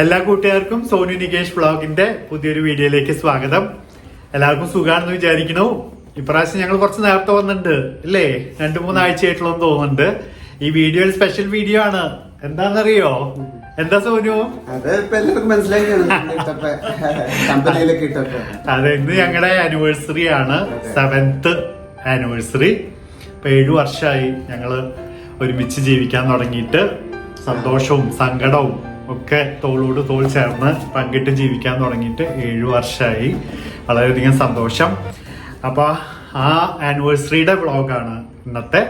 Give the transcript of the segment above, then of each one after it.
എല്ലാ കൂട്ടുകാർക്കും സോനു നികേഷ് വ്ളോഗിന്റെ പുതിയൊരു വീഡിയോയിലേക്ക് സ്വാഗതം. എല്ലാവർക്കും സുഖാണെന്ന് വിചാരിക്കണു ഇപ്രാവശ്യം ഞങ്ങൾ കുറച്ച് നേരത്തെ വന്നിട്ടുണ്ട് ഇല്ലേ രണ്ടു മൂന്നാഴ്ചയായിട്ടുള്ള തോന്നുന്നുണ്ട്. ഈ വീഡിയോ സ്പെഷ്യൽ വീഡിയോ ആണ്. എന്താണെന്നറിയോ? എന്താ സോനു? അതെ ഇന്ന് ഞങ്ങളുടെ ആനിവേഴ്സറി ആണ്. സെവൻത്ത് ആനിവേഴ്സറി ഇപ്പൊ ഏഴു വർഷമായി ഞങ്ങൾ ഒരുമിച്ച് ജീവിക്കാൻ തുടങ്ങിയിട്ട്. സന്തോഷവും സങ്കടവും ഒക്കെ തോളോട് തോൾ ചേർന്ന് പങ്കിട്ട് ജീവിക്കാൻ തുടങ്ങിയിട്ട് ഏഴു വർഷമായി വളരെയധികം സന്തോഷം. അപ്പോൾ ആ ആനിവേഴ്സറിയുടെ വ്ളോഗാണ് ഇന്നത്തെ.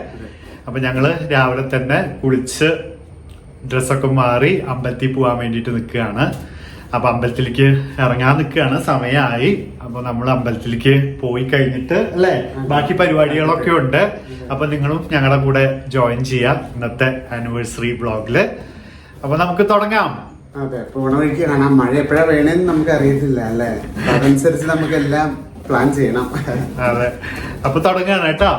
അപ്പം ഞങ്ങൾ രാവിലെ തന്നെ കുളിച്ച് ഡ്രസ്സൊക്കെ മാറി അമ്പലത്തിൽ പോകാൻ വേണ്ടിയിട്ട് നിൽക്കുകയാണ്. അപ്പം അമ്പലത്തിലേക്ക് ഇറങ്ങാൻ നിൽക്കുകയാണ്. സമയമായി. അപ്പോൾ നമ്മൾ അമ്പലത്തിലേക്ക് പോയി കഴിഞ്ഞിട്ട് അല്ലേ? ബാക്കി പരിപാടികളൊക്കെ ഉണ്ട്. അപ്പം നിങ്ങളും ഞങ്ങളുടെ കൂടെ ജോയിൻ ചെയ്യാം ഇന്നത്തെ ആനിവേഴ്സറി ബ്ലോഗിൽ അപ്പൊ നമുക്ക് തുടങ്ങാം. അതെ പോണ വഴിക്ക് കാണാം. മഴ എപ്പോഴാ വേണേന്ന് നമുക്ക് അറിയത്തില്ല അല്ലേ? അതനുസരിച്ച് നമുക്ക് എല്ലാം പ്ലാൻ ചെയ്യണം. അതെ. അപ്പൊ തുടങ്ങാണ് കേട്ടോ.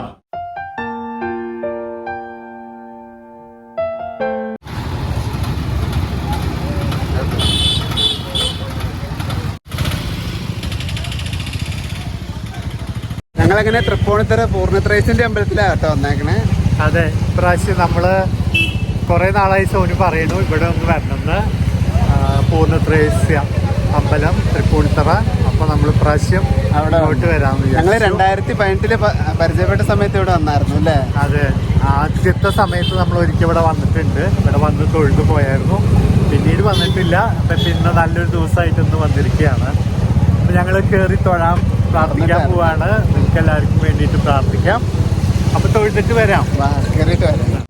ഞങ്ങളങ്ങനെ തൃപ്പൂണിത്തറ പൂർണത്രേശന്റെ അമ്പലത്തിലാ കേട്ടോ വന്നേക്കണേ. അതെ ഇപ്രാവശ്യം നമ്മൾ കുറെ നാളായി സോനു പറയുന്നു ഇവിടെ ഒന്ന് വരണമെന്ന്. പൂർണത്രേസ്യ അമ്പലം തൃപ്പൂണിത്തറ. അപ്പൊ നമ്മൾ പ്രാവശ്യം അവിടെ അങ്ങോട്ട് വരാമെന്ന് ഞങ്ങൾ. രണ്ടായിരത്തി പതിനെട്ടിൽ പരിചയപ്പെട്ട സമയത്ത് ഇവിടെ വന്നായിരുന്നു അല്ലേ? അതെ. ആദ്യത്തെ സമയത്ത് നമ്മൾ ഒരിക്കൽ ഇവിടെ വന്നിട്ടുണ്ട്. ഇവിടെ വന്ന് തൊഴുതു പോയായിരുന്നു. പിന്നീട് വന്നിട്ടില്ല. അപ്പൊ പിന്നെ നല്ലൊരു ദിവസമായിട്ട് ഇന്ന് വന്നിരിക്കുകയാണ്. അപ്പൊ ഞങ്ങൾ കയറി തൊഴാൻ പ്രാർത്ഥിക്കാൻ പോവാണ്. നിങ്ങൾക്ക് എല്ലാവർക്കും വേണ്ടിയിട്ട് പ്രാർത്ഥിക്കാം. അപ്പൊ തൊഴുതിട്ട് വരാം. കയറിയിട്ട് വരാം.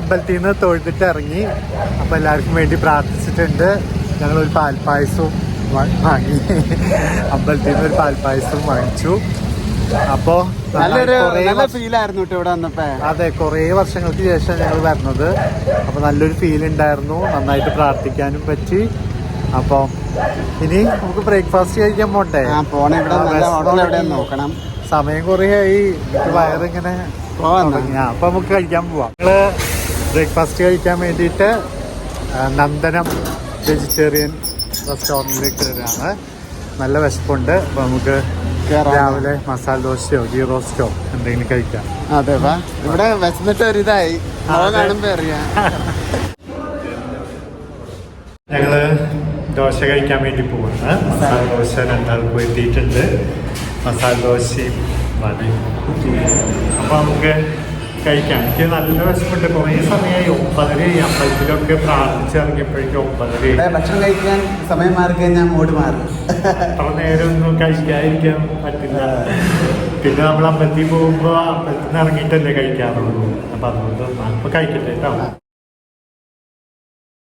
അമ്പലത്തിൽ നിന്ന് തൊഴുതിട്ട് ഇറങ്ങി. അപ്പൊ എല്ലാവർക്കും വേണ്ടി പ്രാർത്ഥിച്ചിട്ടുണ്ട്. ഞങ്ങൾ ഒരു പാൽപ്പായസവും വാങ്ങി. അമ്പലത്തിൽ നിന്ന് ഒരു പാൽപ്പായസവും വാങ്ങിച്ചു. അപ്പോ ആയിരുന്നു ഇവിടെ വന്നപ്പോ. അതെ കുറേ വർഷങ്ങൾക്ക് ശേഷം ഞങ്ങൾ വരുന്നത് അപ്പൊ നല്ലൊരു ഫീൽ ഉണ്ടായിരുന്നു. നന്നായിട്ട് പ്രാർത്ഥിക്കാനും പറ്റി. അപ്പൊ ഇനി നമുക്ക് ബ്രേക്ക്ഫാസ്റ്റ് കഴിക്കാൻ പോണ്ടേ? നോക്കണം. സമയം കുറേ ആയി വയറിങ്ങനെ അപ്പൊ നമുക്ക് കഴിക്കാൻ പോവാം. ഞങ്ങൾ ബ്രേക്ക്ഫാസ്റ്റ് കഴിക്കാൻ വേണ്ടിയിട്ട് നന്ദനം വെജിറ്റേറിയൻ റെസ്റ്റോറന്റിലേക്ക് വരികയാണ്. നല്ല വിശപ്പുണ്ട്. അപ്പോൾ നമുക്ക്. രാവിലെ മസാല ദോശയോ ഗീ റോസ്റ്റോ എന്തെങ്കിലും കഴിക്കാം. അതെ വാ. ഇവിടെ വിശന്നിട്ട് ഒരു ഇതായി അതെ. കാണുമ്പോ അറിയാം. ഞങ്ങൾ ദോശ കഴിക്കാൻ വേണ്ടി പോവാണ്. മസാല ദോശ രണ്ടാൾക്കും എത്തിയിട്ടുണ്ട് മസാല ദോശയും മതി. അപ്പോൾ നമുക്ക് കഴിക്കാം എനിക്ക് നല്ല വിശപ്പുണ്ട്. കുറേ സമയമായി ഒമ്പതര അമ്പലത്തിലൊക്കെ പ്രാർത്ഥിച്ചിറങ്ങിയപ്പോഴേക്കും ഒമ്പതര ഭക്ഷണം കഴിക്കാൻ സമയം മാറി കഴിഞ്ഞാൽ മോട് മാറി. അത്ര നേരം ഒന്നും കഴിക്കാതിരിക്കാൻ പറ്റില്ല. പിന്നെ നമ്മൾ അമ്പലത്തിൽ പോകുമ്പോ അമ്പലത്തിൽ നിന്ന് ഇറങ്ങിയിട്ടല്ലേ കഴിക്കാറുള്ളൂ. അപ്പൊ അതുകൊണ്ട് അപ്പൊ കഴിക്കട്ടെ കേട്ടോ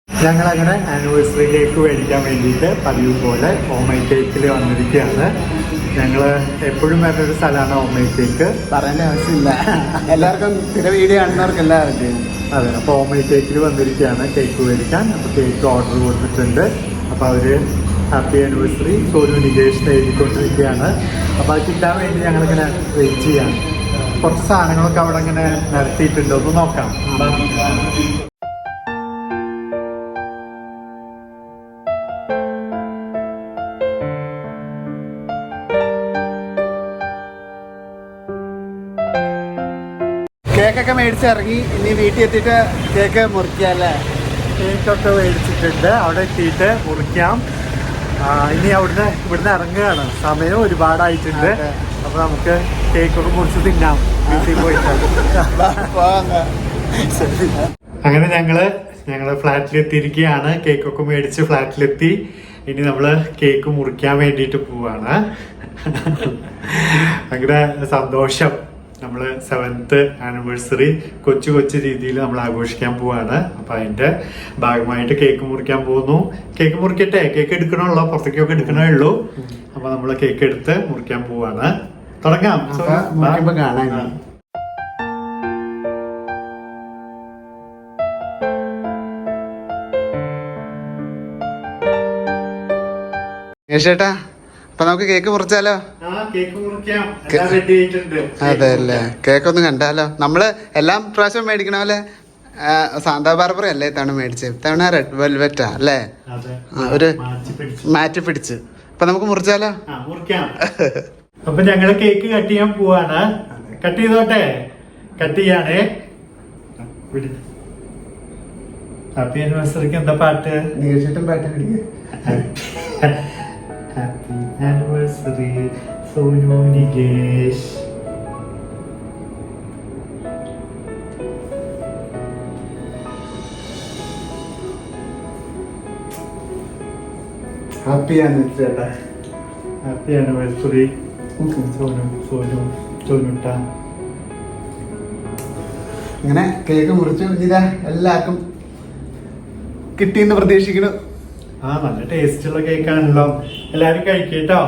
ഞങ്ങൾ അങ്ങനെ ആനിവേഴ്സറി കേക്ക് മേടിക്കാൻ വേണ്ടിയിട്ട് പതിവ് പോലെ ഓമൈ കേക്കിൽ വന്നിരിക്കുകയാണ് ഞങ്ങൾ എപ്പോഴും വേറൊരു സ്ഥലമാണ് ഓമയിലേക്ക് പറയേണ്ട ആവശ്യമില്ല. എല്ലാവർക്കും സ്ഥിര വീഡിയോ കാണുന്നവർക്ക് എല്ലാവർക്കും അതെ അപ്പോൾ ഓമയിലേക്കിൽ വന്നിരിക്കുകയാണ് കേക്ക് മേടിക്കാൻ. അപ്പോൾ കേക്ക് ഓർഡർ കൊടുത്തിട്ടുണ്ട്. അപ്പോൾ അവർ ഹാപ്പി ആനിവേഴ്സറി സോനു നികേഷ് എഴുതിക്കൊണ്ടിരിക്കുകയാണ്. അപ്പോൾ അത് കിട്ടാൻ വേണ്ടി ഞങ്ങളിങ്ങനെ വെയിറ്റ് ചെയ്യാം. കുറച്ച് സാധനങ്ങളൊക്കെ അവിടെ ഇങ്ങനെ നിരത്തിയിട്ടുണ്ട്. ഒന്ന് നോക്കാം. കേക്കൊക്കെ മേടിച്ച് ഇറങ്ങി. ഇനി വീട്ടിൽ എത്തിയിട്ട് കേക്ക് മുറിക്കാല്ലേ കേക്കൊക്കെ മേടിച്ചിട്ടുണ്ട്. അവിടെ എത്തിയിട്ട് മുറിക്കാം. ഇനി അവിടുന്ന് ഇവിടുന്ന് ഇറങ്ങുകയാണ്. സമയം ഒരുപാടായിട്ടുണ്ട്. അപ്പൊ നമുക്ക് കേക്കൊക്കെ മുറിച്ച് തിന്നാം. വീട്ടിൽ പോയിട്ട്. അങ്ങനെ ഞങ്ങൾ ഞങ്ങൾ ഫ്ലാറ്റിൽ എത്തിയിരിക്കുകയാണ് കേക്കൊക്കെ മേടിച്ച് ഫ്ലാറ്റിലെത്തി. ഇനി നമ്മൾ കേക്ക് മുറിക്കാൻ വേണ്ടിയിട്ട് പോവാണ്. അങ്ങനെ സന്തോഷം. നമ്മൾ സെവൻത്ത് ആനിവേഴ്സറി കൊച്ചു കൊച്ചു രീതിയിൽ നമ്മൾ ആഘോഷിക്കാൻ പോവാണ്. അപ്പൊ അതിന്റെ ഭാഗമായിട്ട് കേക്ക് മുറിക്കാൻ പോകുന്നു. കേക്ക് മുറിക്കട്ടെ. കേക്ക് എടുക്കണമല്ലോ പുറത്തേക്കൊക്കെ എടുക്കണേ ഉള്ളൂ. അപ്പൊ നമ്മൾ കേക്ക് എടുത്ത് മുറിക്കാൻ പോവാണ്. തുടങ്ങാം. കാണാം. ചേട്ടാ അപ്പൊ നമുക്ക് കേക്ക് മുറിച്ചാലോ? ആ കേക്ക് മുറിക്കാം എല്ലാം റെഡി ആയിട്ടുണ്ട്. അതെ അല്ലേ കേക്ക് ഒന്ന് കണ്ടാലോ? നമ്മൾ എല്ലാം പ്രാവശ്യം മേടിക്കണ പോലെ സാന്താ ബാർബറ അല്ലേ ഇത്തവണ മേടിച്ചത് ഇത്തവണ റെഡ് വെൽവെറ്റാ അല്ലേ? ഒരു മാറ്റി പിടിച്ച്. അപ്പൊ നമുക്ക് മുറിച്ചാലോ? അപ്പൊ ഞങ്ങൾ കേക്ക് കട്ട് ചെയ്യാൻ പോവാണ്. കട്ട് ചെയ്തോട്ടെ? കട്ട് ചെയ്യാണേ. ഹാപ്പി ആനിവേഴ്സറിക്ക് എന്താ പാട്ട്? നീർച്ചിട്ടും പാട്ട് പിടിക്കുക ഹാപ്പി ആനിവേഴ്സറി സോനു നികേഷ് ഹാപ്പിയാണ് ചേട്ടാ ഹാപ്പി ആനിവേഴ്സറി സോനു സോനു സോനുട്ട ഇങ്ങനെ കേക്ക് മുറിച്ചു ഇതാ എല്ലാവർക്കും കിട്ടിയെന്ന് പ്രതീക്ഷിക്കുന്നു. ആ നല്ല ടേസ്റ്റ് ഉള്ള കേക്കാണല്ലോ എല്ലാവരും കഴിക്കട്ടോ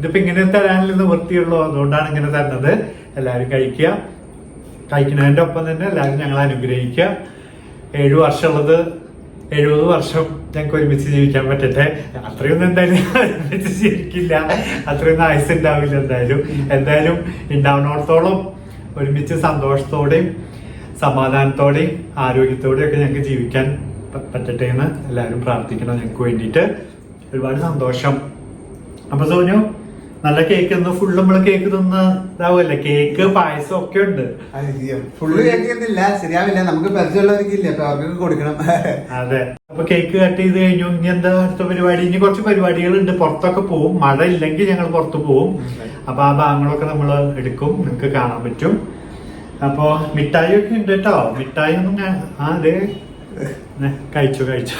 ഇതിപ്പോ ഇങ്ങനെ നിന്ന് വൃത്തിയുള്ളൂ. അതുകൊണ്ടാണ് ഇങ്ങനെ തരുന്നത് എല്ലാവരും കഴിക്കുക. കഴിക്കുന്നതിന്റെ ഒപ്പം തന്നെ എല്ലാവരും ഞങ്ങൾ അനുഗ്രഹിക്കുക. ഏഴു വർഷമുള്ളത് എഴുപത് വർഷം ഞങ്ങൾക്ക് ഒരുമിച്ച് ജീവിക്കാൻ പറ്റട്ടെ. അത്രയൊന്നും എന്തായാലും ഒരുമിച്ച് ജീവിക്കില്ല. അത്രയൊന്നും ആയുസ് ഉണ്ടാവില്ല എന്തായാലും. എന്തായാലും ഉണ്ടാവണോടത്തോളം ഒരുമിച്ച് സന്തോഷത്തോടെയും സമാധാനത്തോടെയും ആരോഗ്യത്തോടെയും ഒക്കെ ഞങ്ങൾക്ക് ജീവിക്കാൻ പറ്റട്ടെ എന്ന് എല്ലാവരും പ്രാർത്ഥിക്കണം ഞങ്ങൾക്ക് വേണ്ടിയിട്ട്. ഒരുപാട് സന്തോഷം. അപ്പൊ സോനു നല്ല കേക്ക് തന്നെ ഫുള്ള് നമ്മൾ കേക്ക് തിന്ന് ഇതാവല്ലേ കേക്ക് പായസം ഒക്കെ ഉണ്ട്. ഫുള്ള് കേൾക്കുന്നില്ല ശരിയാവില്ല. നമുക്ക് പരിചയമുള്ളവർക്ക് ഇല്ല? അപ്പൊ അവർക്ക് കൊടുക്കണം. അതെ. അപ്പൊ കേക്ക് കട്ട് ചെയ്ത് കഴിഞ്ഞു. ഇനി എന്താ അടുത്ത പരിപാടി? ഇനി കുറച്ച് പരിപാടികൾ ഉണ്ട് പുറത്തൊക്കെ പോവും. മഴ ഇല്ലെങ്കിൽ ഞങ്ങൾ പുറത്ത് പോവും. അപ്പൊ ആ ഭാഗങ്ങളൊക്കെ നമ്മൾ എടുക്കും. നിങ്ങൾക്ക് കാണാൻ പറ്റും. അപ്പൊ മിഠായി ഒക്കെ ഉണ്ട് കേട്ടോ. മിഠായി ഒന്നും ആ അതെ കഴിച്ചു കഴിച്ചു.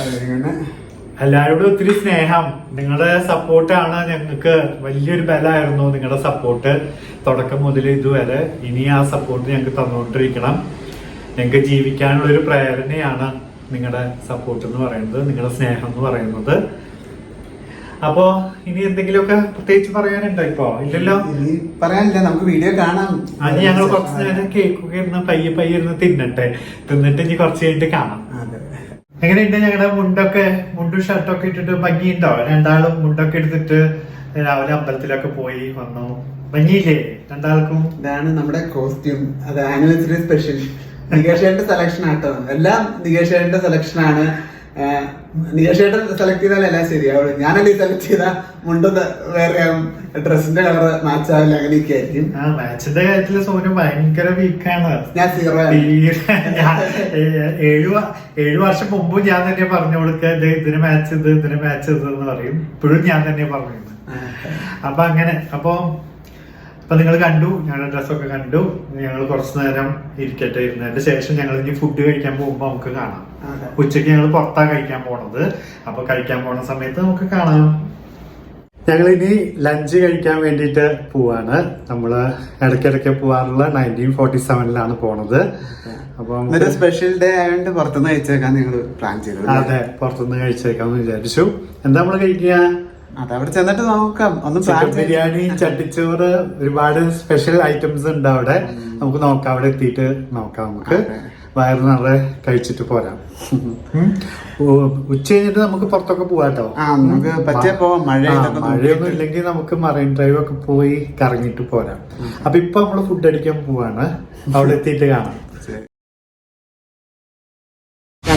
അങ്ങനെ എല്ലാവരോടും ഒത്തിരി സ്നേഹം. നിങ്ങളുടെ സപ്പോർട്ടാണ് ഞങ്ങൾക്ക് വലിയൊരു ബലമായിരുന്നു നിങ്ങളുടെ സപ്പോർട്ട് തുടക്കം മുതൽ ഇതുവരെ ഇനി ആ സപ്പോർട്ട് ഞങ്ങൾക്ക് തന്നുകൊണ്ടിരിക്കണം. ഞങ്ങൾക്ക് ജീവിക്കാനുള്ള ഒരു പ്രേരണയാണ് നിങ്ങളുടെ സപ്പോർട്ട് എന്ന് പറയുന്നത് നിങ്ങളുടെ സ്നേഹം എന്ന് പറയുന്നത്. അപ്പോ ഇനി എന്തെങ്കിലുമൊക്കെ പ്രത്യേകിച്ച് പറയാനുണ്ടോ ഇപ്പോ? ഇല്ലല്ലോ? പറയാനില്ല നമുക്ക് വീഡിയോ കാണാം. അത് ഞങ്ങൾ കുറച്ച് നേരം കേക്കൊക്കെ ഇരുന്ന് പയ്യെ പയ്യെ ഇരുന്ന് തിന്നട്ടെ. തിന്നിട്ട് ഇനി കുറച്ച് കഴിഞ്ഞിട്ട് കാണാം. എങ്ങനെയുണ്ട് ഞങ്ങളുടെ മുണ്ടൊക്കെ മുണ്ടും ഷർട്ടൊക്കെ ഇട്ടിട്ട് ഭംഗിയുണ്ടോ? രണ്ടാളും മുണ്ടൊക്കെ എടുത്തിട്ട് രാവിലെ അമ്പലത്തിലൊക്കെ പോയി വന്നു. ഭംഗിയില്ലേ രണ്ടാൾക്കും? ഇതാണ് നമ്മുടെ കോസ്റ്റ്യൂം അത് ആനിവേഴ്സറി സ്പെഷ്യൽ നികേഷേന്റെ സെലക്ഷൻ ആട്ടോ. എല്ലാം നികേഷേന്റെ സെലക്ഷൻ ആണ്. നികേഷേട്ടൻ സെലക്ട് ചെയ്താൽ എല്ലാം ശരിയാവുള്ളൂ. ഞാനല്ലേ സെലക്ട് ചെയ്ത മുണ്ടത് വേറെ ഡ്രസ്സിന്റെ കളർ മാച്ച് ആവില്ല അങ്ങനെയൊക്കെ ആയിരിക്കും ആ മാച്ചിന്റെ കാര്യത്തിൽ സോനു ഭയങ്കര വീക്കാണ് ഞാൻ സീറോ ഏഴു ഏഴു വർഷം മുമ്പ് ഞാൻ തന്നെ പറഞ്ഞു കൊടുക്കുക "ദേ ഇതിന് മാച്ച് ഇത് ഇതിന് മാച്ച് ഇത് എന്ന് പറയും. ഇപ്പോഴും ഞാൻ തന്നെ പറയുന്നത് അപ്പൊ അങ്ങനെ അപ്പൊ അപ്പൊ നിങ്ങൾ കണ്ടു ഞങ്ങളുടെ ഡ്രസ്സൊക്കെ കണ്ടു. ഞങ്ങൾ കുറച്ചു നേരം ഇരിക്കട്ടെ. ഇരുന്നതിന്റെ ശേഷം ഞങ്ങൾ ഇനി ഫുഡ് കഴിക്കാൻ പോകുമ്പോ നമുക്ക് കാണാം. ഉച്ചയ്ക്ക് ഉച്ചയ്ക്ക് ഞങ്ങൾ പുറത്താ കഴിക്കാൻ പോണത്. അപ്പൊ കഴിക്കാൻ പോണ സമയത്ത് നമുക്ക് കാണാം. ഞങ്ങൾ ഇനി ലഞ്ച് കഴിക്കാൻ വേണ്ടിയിട്ട് പോവാണ്. നമ്മൾ ഇടയ്ക്കിടയ്ക്ക് പോവാറുള്ള നയന്റീൻ ഫോർട്ടി സെവനിലാണ് പോണത്. അപ്പൊ സ്പെഷ്യൽ ഡേ ആയതുകൊണ്ട് പുറത്തുനിന്ന് കഴിച്ചേക്കാൻ നിങ്ങൾ പ്ലാൻ ചെയ്തു അതെ പുറത്തുനിന്ന് കഴിച്ചേക്കാന്ന് വിചാരിച്ചു. എന്താ നമ്മൾ കഴിക്കുക? അത് അവിടെ ചെന്നിട്ട് നോക്കാം. ഒന്ന് ചിക്കൻ ബിരിയാണി ചട്ടിച്ചോറ് ഒരുപാട് സ്പെഷ്യൽ ഐറ്റംസ് ഉണ്ട് അവിടെ. നമുക്ക് നോക്കാം അവിടെ എത്തിയിട്ട് നോക്കാം നമുക്ക്. വയറു നിറയെ കഴിച്ചിട്ട് പോരാം. ഉച്ച കഴിഞ്ഞിട്ട് നമുക്ക് പുറത്തൊക്കെ പോവാട്ടോ നമുക്ക് പറ്റിയ പോവാം. മഴ മഴയൊന്നും ഇല്ലെങ്കിൽ നമുക്ക് മറൈൻ ഡ്രൈവ് ഒക്കെ പോയി കറങ്ങിട്ട് പോരാം. അപ്പൊ ഇപ്പൊ നമ്മൾ ഫുഡ് അടിക്കാൻ പോവാണ്. അവിടെ എത്തിയിട്ട് കാണാം.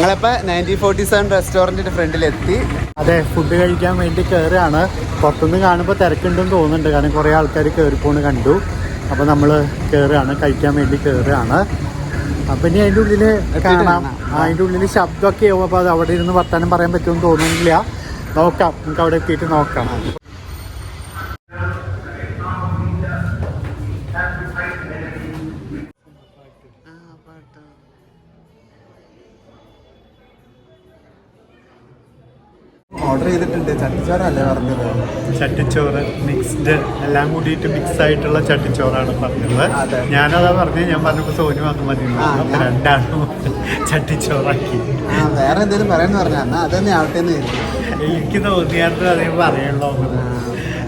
ഞങ്ങളിപ്പോ നയന്റീൻ ഫോർട്ടി സെവൻ റെസ്റ്റോറന്റിന്റെ ഫ്രണ്ടിൽ എത്തി അതെ ഫുഡ് കഴിക്കാൻ വേണ്ടി കയറുകയാണ് പുറത്തുനിന്ന് കാണുമ്പോൾ തിരക്കുണ്ടെന്ന് തോന്നുന്നുണ്ട്. കാരണം കുറേ ആൾക്കാർ കയറിപ്പോണ് കണ്ടു. അപ്പോൾ നമ്മൾ കയറുകയാണ് കഴിക്കാൻ വേണ്ടി കയറുകയാണ് അപ്പം ഇനി അതിന്റെ ഉള്ളിൽ കാണാം. അതിന്റെ ഉള്ളിൽ ശബ്ദമൊക്കെ ആവും. അപ്പോൾ അത് അവിടെ ഇരുന്ന് വർത്താനം പറയാൻ പറ്റുമെന്ന് തോന്നുന്നില്ല. നോക്കാം. നമുക്ക് അവിടെ എത്തിയിട്ട് നോക്കാം. ഓർഡർ ചെയ്തിട്ടുണ്ട്. ചട്ടിച്ചോറല്ലേ പറഞ്ഞത്? ചട്ടിച്ചോറ് മിക്സ്ഡ് എല്ലാം കൂടിയിട്ട് മിക്സ് ആയിട്ടുള്ള ചട്ടിച്ചോറാണ് പറഞ്ഞത്. ഞാനതാ പറഞ്ഞത് ഞാൻ പറഞ്ഞപ്പോൾ സോനു വന്നു മതി രണ്ടാണ് പറഞ്ഞു. ചട്ടിച്ചോറാക്കി. വേറെ എന്തെങ്കിലും പറയാന്ന് പറഞ്ഞാ എന്നാ അതന്നെ ആവട്ടെ. എനിക്ക് തോന്നിയായിരുന്നു അതേ പറയുള്ളൂ.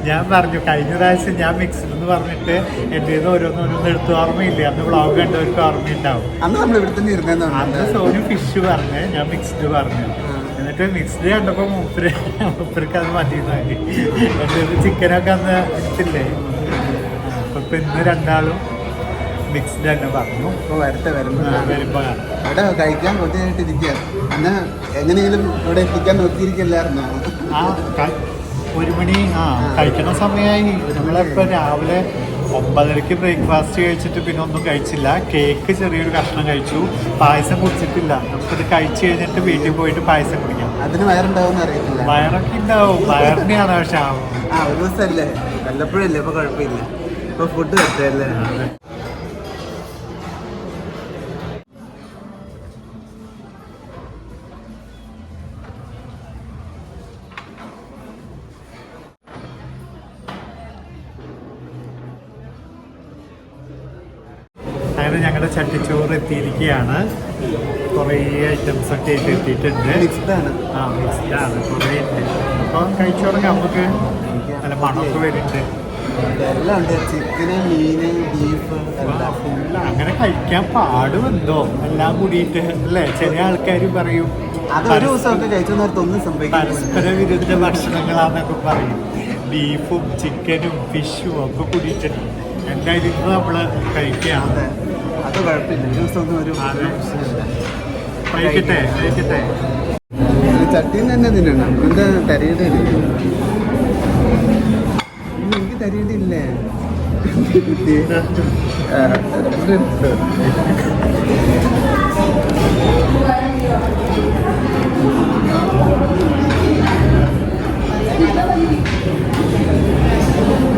ഞാൻ പറഞ്ഞു കഴിഞ്ഞ പ്രാവശ്യം ഞാൻ മിക്സ്ഡ് എന്ന് പറഞ്ഞിട്ട് എന്റെ ഓരോന്നോരോന്ന് എടുത്ത് ഓർമ്മയില്ല? അന്ന് വ്ളോഗ് കണ്ടവർക്ക് ഓർമ്മയുണ്ടാവും. അന്ന് നമ്മൾ ഇവിടെ തന്നെ ഇരുന്നു അന്ന് സോനു ഫിഷ് പറഞ്ഞു ഞാൻ മിക്സ്ഡ് പറഞ്ഞു. എന്നിട്ട് മിക്സ്ഡ് കണ്ടപ്പോൾ മൂപ്പര് മൂപ്പർക്ക് അത് മതിയെന്നായി എന്നിട്ട് ചിക്കനൊക്കെ അന്ന് എടുത്തില്ലേ അപ്പൊ ഇന്ന് രണ്ടാളും മിക്സ്ഡ് തന്നെ പറഞ്ഞു. ഇപ്പോൾ വരട്ടെ വരുമ്പോ ആ, വരുമ്പോ കാണാം. അവിടെ കഴിക്കാൻ കൊതിയായിട്ട് ഇരിക്കുക അന്ന് എങ്ങനെയെങ്കിലും ഇവിടെ എത്തിക്കാൻ നോക്കിയിരിക്കില്ലായിരുന്നു ആ ഒരു മണി ആ കഴിക്കണ സമയമായി നമ്മളിപ്പോൾ രാവിലെ ഒമ്പതരക്ക് ബ്രേക്ക്ഫാസ്റ്റ് കഴിച്ചിട്ട് പിന്നെ ഒന്നും കഴിച്ചില്ല. കേക്ക് ചെറിയൊരു കഷ്ണം കഴിച്ചു. പായസം കുടിച്ചിട്ടില്ല. നമുക്കിത് കഴിച്ചു കഴിഞ്ഞിട്ട് വീട്ടിൽ പോയിട്ട് പായസം കുടിക്കാം. അതിന് വയറുണ്ടാവും അറിയത്തില്ല. വയറൊക്കെ ഉണ്ടാവും. വയറിനെയാണ് പക്ഷെ ആ ഒരു ദിവസമല്ലേ? വല്ലപ്പോഴല്ലേ? ഇപ്പൊ കുഴപ്പമില്ല. ഇപ്പൊ ഫുഡ് കിട്ടല്ലേ എത്തിയിരിക്കുകയാണ് കുറേ ഐറ്റംസ് ഒക്കെ ആയിട്ട് എത്തിയിട്ടുണ്ട് മിക്സ്ഡ് ആണ്. ആ ആണ്. കുറേ ഉണ്ട് അപ്പോൾ കഴിച്ചു തുടങ്ങാം. നമുക്ക് നല്ല മണമൊക്കെ വരുന്നുണ്ട്. എല്ലാം ഉണ്ട്. ചിക്കന് മീന് ബീഫ് എല്ലാം ഇല്ല, അങ്ങനെ കഴിക്കാൻ പാടുമെന്തോ? എല്ലാം കൂടിയിട്ട് അല്ലേ? ചില ആൾക്കാർ പറയും അതൊരു ഒരു ദിവസമൊക്കെ കഴിച്ചു ഒന്നും പരസ്പര വിരുദ്ധ ഭക്ഷണങ്ങളാന്നൊക്കെ പറയും. ബീഫും ചിക്കനും ഫിഷും ഒക്കെ കൂടിയിട്ടുണ്ട് എന്തായാലും ഇന്ന് നമ്മൾ കഴിക്കുകയാണ് അതെ കുഴപ്പമില്ല. ഒന്നും ഒരു കഴിക്കട്ടെ കഴിക്കട്ടെ ചട്ടിയിൽ തന്നെ തിന്നണം. എന്താ തരിയുടെ എനിക്ക് തരിയുടെ ഇല്ലേ.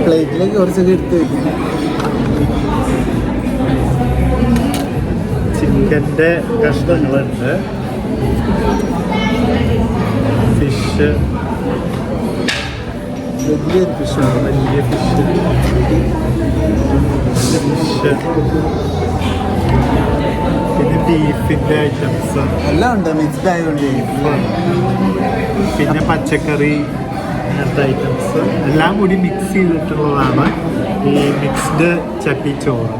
പ്ലേറ്റിലേക്ക് കുറച്ചൊക്കെ എടുത്ത് വെക്കും. ചിക്കന്റെ കഷ്ണങ്ങളുണ്ട്. ഫിഷ്. വലിയൊരു ഫിഷാണ് വലിയ ഫിഷ്. ഫിഷ്. പിന്നെ ബീഫിന്റെ ഐറ്റംസ്. എല്ലാം ഉണ്ട് മിക്സ്ഡ് ആയതുകൊണ്ട് പിന്നെ പച്ചക്കറി അങ്ങനത്തെ ഐറ്റംസ്. എല്ലാം കൂടി മിക്സ് ചെയ്തിട്ടുള്ളതാണ് ഈ മിക്സ്ഡ് ചട്ടിച്ചോറ്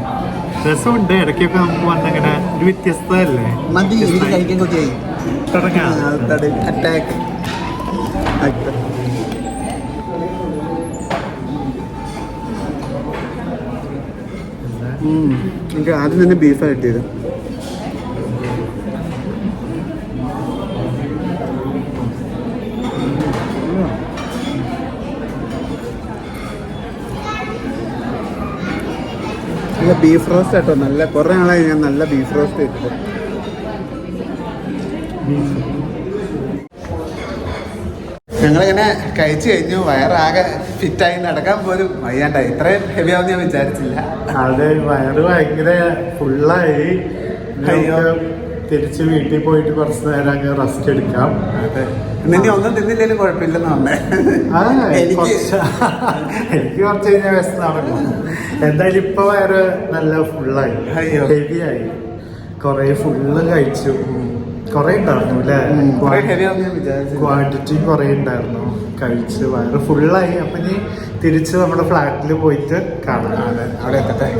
രസമുണ്ട്. ഇടയ്ക്കൊക്കെ നമുക്ക് വന്നിങ്ങനെ ഒരു വ്യത്യസ്തല്ലേ മതി എനിക്ക് കഴിക്കാൻ കൊതിയായി. തുടങ്ങാം. അറ്റാക്ക് എനിക്ക് ആദ്യം തന്നെ ബീഫാണ് കിട്ടിയത്. ബീഫ് റോസ്റ്റ് കേട്ടോ. നല്ല കുറേ നാളായി ഞാൻ നല്ല ബീഫ് റോസ്റ്റ് കഴിച്ചിട്ട് ഞങ്ങളിങ്ങനെ കഴിച്ചു കഴിഞ്ഞു. വയറാകെ ഫിറ്റായി നടക്കാൻ പോലും വയ്യാണ്ടായി. ഇത്രയും ഹെവി ആവും ഞാൻ വിചാരിച്ചില്ല. അതെ വയറ് ഭയങ്കര ഫുള്ളായി അയ്യോ. തിരിച്ച് വീട്ടിൽ പോയിട്ട് കുറച്ച് നേരം അങ്ങ് റെസ്റ്റ് എടുക്കാം. നിന്നെ ഒന്നും തിന്നില്ലെങ്കിലും കുഴപ്പമില്ലെന്ന് പറഞ്ഞേ. എനിക്ക് എനിക്ക് കുറച്ച് കഴിഞ്ഞാൽ വിശന്ന് നടക്കും. എന്തായാലും ഇപ്പൊ വയറ് നല്ല ഫുള്ളായി ഹെവിയായി കുറെ ഫുള്ള് കഴിച്ചു. കൊറേ ഉണ്ടായിരുന്നു അല്ലേ? ക്വാണ്ടിറ്റി കുറെ ഉണ്ടായിരുന്നു. കഴിച്ച് വയറ് ഫുള്ളായി അപ്പൊ ഇനി തിരിച്ച് നമ്മുടെ ഫ്ലാറ്റിൽ പോയിട്ട് കാണാം. അവിടെ എത്തട്ടെ.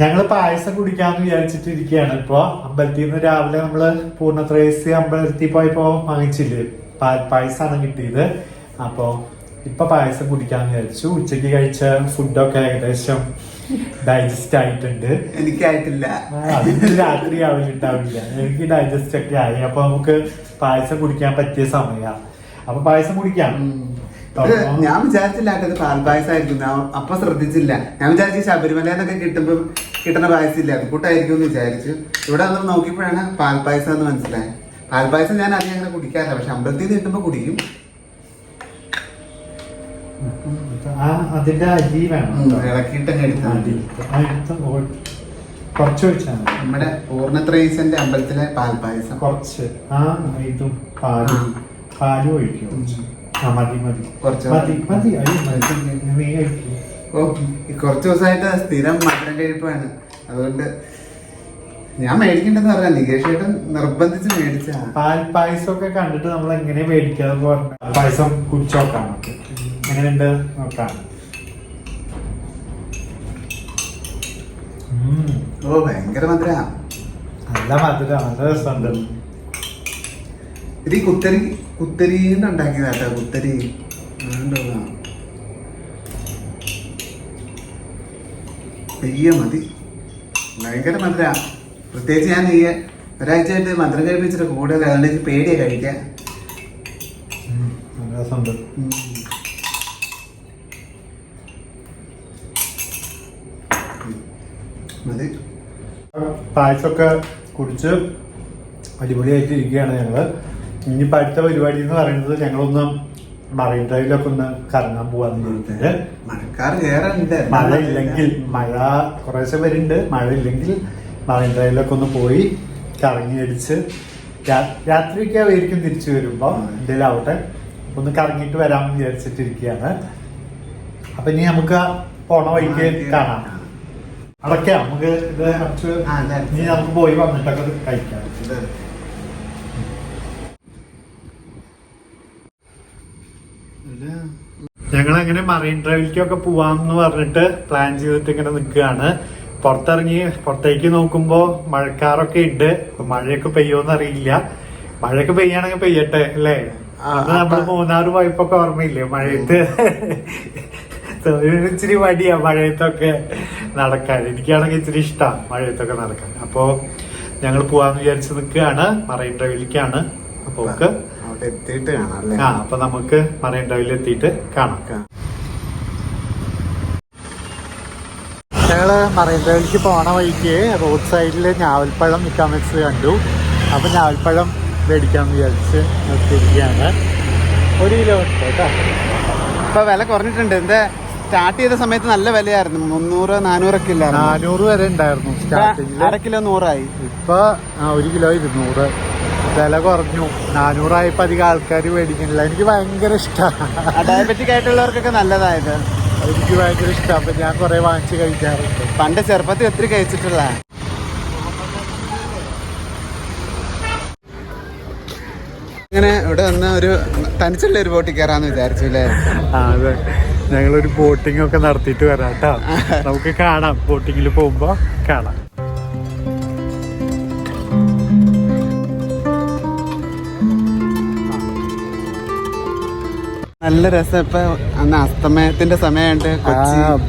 ഞങ്ങൾ പായസം കുടിക്കാന്ന് വിചാരിച്ചിട്ടിരിക്കുകയാണ് ഇപ്പൊ അമ്പലത്തിൽ നിന്ന് രാവിലെ നമ്മൾ പൂർണത്രേസി അമ്പലത്തിൽ പോയപ്പോ വാങ്ങിച്ചില്ലേ? പായസമാണ് കിട്ടിയത്. അപ്പോ ഇപ്പൊ പായസം കുടിക്കാന്ന് വിചാരിച്ചു. ഉച്ചയ്ക്ക് കഴിച്ച ഫുഡൊക്കെ ഏകദേശം ഡൈജസ്റ്റ് ആയിട്ടുണ്ട്. എനിക്കായിട്ടില്ല. അതിന് രാത്രി ആവില്ല എനിക്ക് ഡൈജസ്റ്റ് ഒക്കെ ആയി. അപ്പൊ നമുക്ക് പായസം കുടിക്കാൻ പറ്റിയ സമയ. അപ്പൊ പായസം കുടിക്കാം. ഞാൻ വിചാരിച്ചില്ല പാൽ ഞാൻ അപ്പൊ ശ്രദ്ധിച്ചില്ല. ഞാൻ വിചാരിച്ചു ശബരിമല എന്നൊക്കെ കിട്ടുമ്പോ കിട്ടുന്ന പായസമില്ല. അത് കൂട്ടായിരിക്കും എന്ന് വിചാരിച്ചു. ഇവിടെ വന്ന് നോക്കിയപ്പോഴാണ് പാൽപ്പായസം എന്ന് മനസ്സിലായത്. പാൽപ്പായസം ഞാൻ അധികം അങ്ങനെ കുടിക്കാറില്ല. പക്ഷെ അമ്പലത്തിൽ നിന്ന് കിട്ടുമ്പോൾ കുടിക്കും അതിന്റെ അരി വേണം. ഇളക്കിയിട്ട് കുറച്ച് ഒഴിച്ചാൽ നമ്മുടെ അമ്പലത്തിലെ പാൽപ്പായസം. കുറച്ച്. ആ ഇതും പാലും. ഒഴിക്കും. ആ മതി മതി. കുറച്ച് മതി മതി. അയ്യോ മതി. നീ കഴിക്ക്. ഓ കുറച്ച് ദിവസമായിട്ട് സ്ഥിരം മധുരം കഴിപ്പാണ്. അതുകൊണ്ട് ഞാൻ മേടിക്കണ്ടെന്ന് പറഞ്ഞ നികേഷ് ചേട്ടൻ നിർബന്ധിച്ച് മേടിച്ച. പാൽ പായസം ഒക്കെ കണ്ടിട്ട് നമ്മൾ എങ്ങനെ മേടിക്കാതെ പറഞ്ഞു. പായസം കുടിച്ചു നോക്കാം നമുക്ക്. എങ്ങനെയുണ്ട് നോക്കാം. ഓ ഭയങ്കര മധുര. നല്ല മധുര നല്ല രസമുണ്ട്. ഇത് കുത്തരി കുത്തരിന്ന് ഉണ്ടാക്കിയതാട്ടോ കുത്തരി അതുകൊണ്ടുള്ളതാ. പെയ്യ മതി. ഭയങ്കര മധുര. പ്രത്യേകിച്ച് ഞാൻ ഈ ഒരാഴ്ചയായിട്ട് മധുരം കഴിപ്പിച്ചിട്ട് കൂടുതൽ അതുകൊണ്ട് എനിക്ക് പേടിയെ കഴിക്കാൻ. രസമുണ്ട്. മതി. പായസമൊക്കെ കുടിച്ച് അടിപൊളിയായിട്ട് ഇരിക്കുകയാണ് ഞങ്ങൾ. ഇനിയിപ്പോ അടുത്ത പരിപാടി എന്ന് പറയുന്നത് ഞങ്ങളൊന്ന് മറൈൻ ഡ്രൈവിലൊക്കെ ഒന്ന് കറങ്ങാൻ പോവാന്ന് ചോദിക്കുന്നത് മഴക്കാർ കയറുണ്ട് മഴ ഇല്ലെങ്കിൽ മഴ കുറേശ്ശെ വരുന്നുണ്ട്. മഴ ഇല്ലെങ്കിൽ മറൈൻ ഡ്രൈവിലൊക്കെ ഒന്ന് പോയി കറങ്ങി അടിച്ച് രാത്രിയൊക്കെ ആയിരിക്കും തിരിച്ചു വരുമ്പോൾ എന്തെങ്കിലും ആവട്ടെ ഒന്ന് കറങ്ങിയിട്ട് വരാമെന്ന് വിചാരിച്ചിട്ടിരിക്കുകയാണ്. അപ്പൊ ഇനി നമുക്ക് പോണ വഴിക്ക് കാണാം. അടക്കാം നമുക്ക് ഇത് കുറച്ച്. ഇനി നമുക്ക് പോയി വന്നിട്ടൊക്കെ കഴിക്കാം. ഞങ്ങൾ അങ്ങനെ മറൈൻ ഡ്രൈവിലേക്കൊക്കെ പോവാന്ന് പറഞ്ഞിട്ട് പ്ലാൻ ചെയ്തിട്ട് ഇങ്ങനെ നിൽക്കുകയാണ്. പുറത്തിറങ്ങി പുറത്തേക്ക് നോക്കുമ്പോൾ മഴക്കാറൊക്കെ ഉണ്ട്. മഴയൊക്കെ പെയ്യോന്ന് അറിയില്ല. മഴയൊക്കെ പെയ്യാണെങ്കിൽ പെയ്യട്ടെ അല്ലേ? നമ്മൾ മൂന്നാറ് പോയപ്പോക്കെ ഓർമ്മയില്ലേ? മഴയത്ത് ഇച്ചിരി മടിയാ മഴയത്തൊക്കെ നടക്കാൻ. എനിക്കാണെങ്കിൽ ഇച്ചിരി ഇഷ്ടമാണ് മഴയത്തൊക്കെ നടക്കാൻ. അപ്പോ ഞങ്ങൾ പോവാന്ന് വിചാരിച്ച് നിൽക്കുകയാണ്. മറൈൻ ഡ്രൈവിലേക്കാണ് അപ്പൊ ഒക്കെ അവിടെ എത്തിയിട്ട് കാണാം അല്ലേ? ആ അപ്പൊ നമുക്ക് മറൈൻ ഡ്രൈവിൽ എത്തിയിട്ട് കാണാം. ഞങ്ങൾ മറൈൻ ഡ്രൈവിലേക്ക് പോണ വഴിക്ക് റോഡ് സൈഡിൽ ഞാവൽപ്പഴം ഇക്കാമിക്സ് കണ്ടു. അപ്പൊ ഞാവൽപ്പഴം മേടിക്കാൻ വിചാരിച്ച് നിർത്തിയിരിക്കുകയാണ്. ഒരു കിലോ ഉണ്ട് കേട്ടോ. ഇപ്പൊ വില കുറഞ്ഞിട്ടുണ്ട്. എന്താ സ്റ്റാർട്ട് ചെയ്ത സമയത്ത് നല്ല വിലയായിരുന്നു. മുന്നൂറ് നാനൂറൊക്കെ ഇല്ലായിരുന്നു. നാനൂറ് വരെ ഉണ്ടായിരുന്നു സ്റ്റാർട്ടിങ്ങിൽ അര കിലോ നൂറായി. ഇപ്പൊ ഒരു കിലോ ഇരുന്നൂറ്. വില കുറഞ്ഞു. നാനൂറായപ്പോ അധികം ആൾക്കാർ മേടിക്കുന്നില്ല. എനിക്ക് ഭയങ്കര ഇഷ്ടമാണ് ഡയബറ്റിക് ആയിട്ടുള്ളവർക്കൊക്കെ നല്ലതായത്. എനിക്ക് ഭയങ്കര ഇഷ്ടമാണ് അപ്പൊ ഞാൻ കുറെ വാങ്ങിച്ചു കഴിക്കാറുണ്ട്. പണ്ട് ചെറുപ്പത്തിൽ ഒത്തിരി കഴിച്ചിട്ടുള്ള ഇങ്ങനെ ഇവിടെ വന്ന ഒരു തനിച്ചുള്ള ഒരു ബോട്ടിൽ കയറാന്ന് വിചാരിച്ചു അല്ലേ? ആ, അതെ. ഞങ്ങളൊരു ബോട്ടിംഗ് ഒക്കെ നടത്തിയിട്ട് വരാം കേട്ടോ. നമുക്ക് കാണാം. ബോട്ടിങ്ങിൽ പോകുമ്പോ കാണാം. നല്ല രസം. ഇപ്പൊ അന്ന് അസ്തമയത്തിന്റെ സമയമുണ്ട്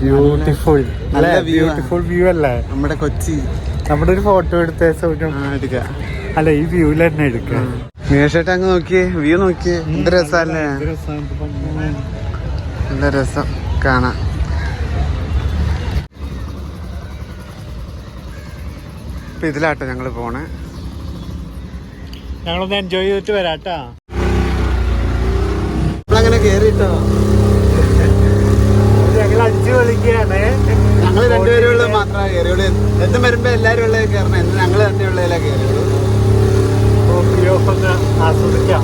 ബ്യൂട്ടിഫുൾ നല്ല. ബ്യൂട്ടിഫുൾ വ്യൂ അല്ലേ? നമ്മുടെ കൊച്ചി. നമ്മുടെ ഒരു ഫോട്ടോ എടുത്ത എടുക്കാം. അല്ല ഈ വ്യൂവിൽ തന്നെ എടുക്കാം. മേഷട്ട് അങ്ങ് നോക്കിയേ വ്യൂ നോക്കിയേ എന്ത് രസല്ലേ? നല്ല രസം. കാണാം. ഇപ്പൊ ഇതിലാട്ടോ ഞങ്ങൾ പോണേ. ഞങ്ങളൊന്ന് എൻജോയ് ചെയ്തിട്ട് വരാം കേട്ടാ നമ്മളങ്ങനെ കേറിട്ടോ. ഞങ്ങൾ അഞ്ചു വിളിക്കുകയാണ് ഞങ്ങൾ രണ്ടുപേരുള്ള മാത്രമേ കയറിയുള്ളൂ എന്തും വരുമ്പോ എല്ലാരും ഉള്ളത് കയറണം എന്ന് ഞങ്ങൾ തന്നെ ഉള്ളതിലാ കയറിയുള്ളൂ ആസ്വദിക്കാം.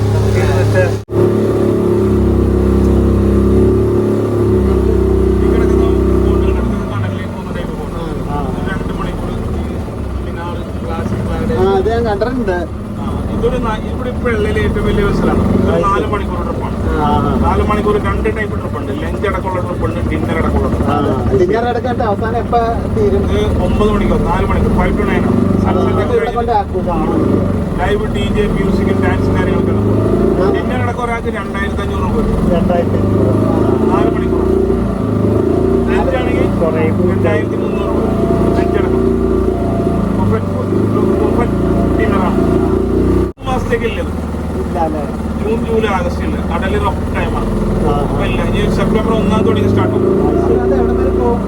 ആ അത് ഞാൻ കണ്ടിട്ടുണ്ട്. ഇതൊരു ഇവിടെ ഇപ്പൊ ഉള്ളതിൽ ഏറ്റവും വലിയ ബസ്സിലാണ് ഒരു നാല് മണിക്കൂർ ട്രിപ്പാണ് നാല് മണിക്കൂർ രണ്ട് ടൈപ്പ് ട്രിപ്പുണ്ട് ലഞ്ച് അടക്കമുള്ള ട്രിപ്പുണ്ട് ഡിന്നർ അടക്കമുള്ള ഡിന്നർ എടുക്കട്ടെ അവസാനം എപ്പ തീരും? ഒമ്പത് മണിക്കൂർ നാല് മണിക്കൂർ five to nine live D J മ്യൂസിക്കും ഡാൻസും കാര്യങ്ങളൊക്കെ ഡിന്നർ അടക്കം ഒരാൾക്ക് രണ്ടായിരത്തി അഞ്ഞൂറ് രൂപ. രണ്ടായിരത്തി നാല് മണിക്കൂർ. ലഞ്ചാണെങ്കിൽ രണ്ടായിരത്തി മുന്നൂറ് രൂപ ലഞ്ച് അടക്കം. ഡിന്നറാണ് ജൂൺ ജൂലൈ ആഗസ്റ്റ് ഇല്ല. കടലിൽ റഫ് ടൈമാണ് ആ, അപ്പൊ ഇല്ല ഇനി സെപ്റ്റംബർ ഒന്നാം തീയതി സ്റ്റാർട്ട് ആകും പോകും.